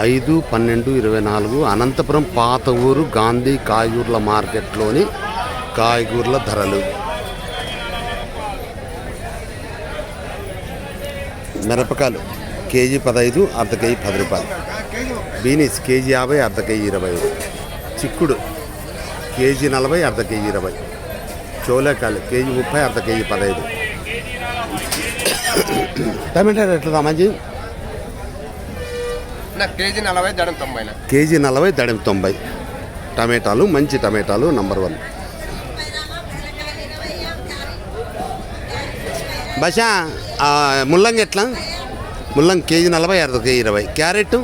ఐదు పన్నెండు ఇరవై నాలుగు అనంతపురం పాత ఊరు గాంధీ కాయగూరల మార్కెట్లోని కాయగూరల ధరలు. మిరపకాయలు కేజీ పదహైదు అర్ధ కేజీ పది రూపాయలు. బీనీస్ కేజీ యాభై అర్ధ కేజీ ఇరవై. చిక్కుడు కేజీ నలభై అర్ధ కేజీ ఇరవై. చోలేకాయలు కేజీ ముప్పై అర్ధ కేజీ పదహైదు. టమాటా రేట్లు మంచి కేజీ నలభై దడం తొంభై కేజీ నలభై దడం తొంభై. టమాటాలు మంచి టమాటాలు నంబర్ వన్ బషా ఆ, ముల్లంగి ఎట్లా? ముల్లంగి కేజీ నలభై అర్ధ కేజీ ఇరవై. క్యారెట్?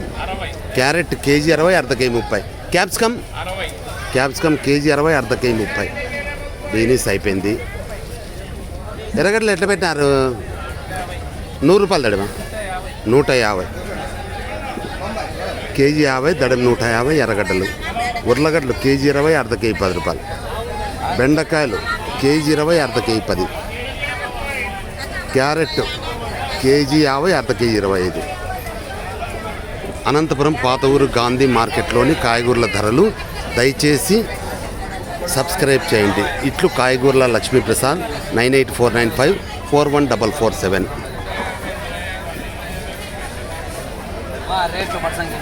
క్యారెట్ కేజీ అరవై అర్ధ కేజీ ముప్పై. క్యాప్సికమ్? క్యాప్సికమ్ కేజీ అరవై అర్ధ కేజీ ముప్పై. బీనీస్ అయిపోయింది. ఎర్రగడ్డలు ఎట్లా పెట్టినారు? నూరు రూపాయలు దడమా నూట యాభై. కేజీ యాభై దడం నూట యాభై ఎర్రగడ్డలు. ఉర్లగడ్డలు కేజీ ఇరవై అర్ధ కేజీ పది రూపాయలు. బెండకాయలు కేజీ ఇరవై అర్ధ కేజీ పది. క్యారెట్ కేజీ యాభై అర్ధ కేజీ ఇరవై ఐదు. అనంతపురం పాత ఊరు గాంధీ మార్కెట్లోని కాయగూరల ధరలు దయచేసి సబ్స్క్రైబ్ చేయండి. ఇట్లు కాయగూరల Lakshmiprasad nine eight four nine five four one double four seven. రేట్లు పర్సంగి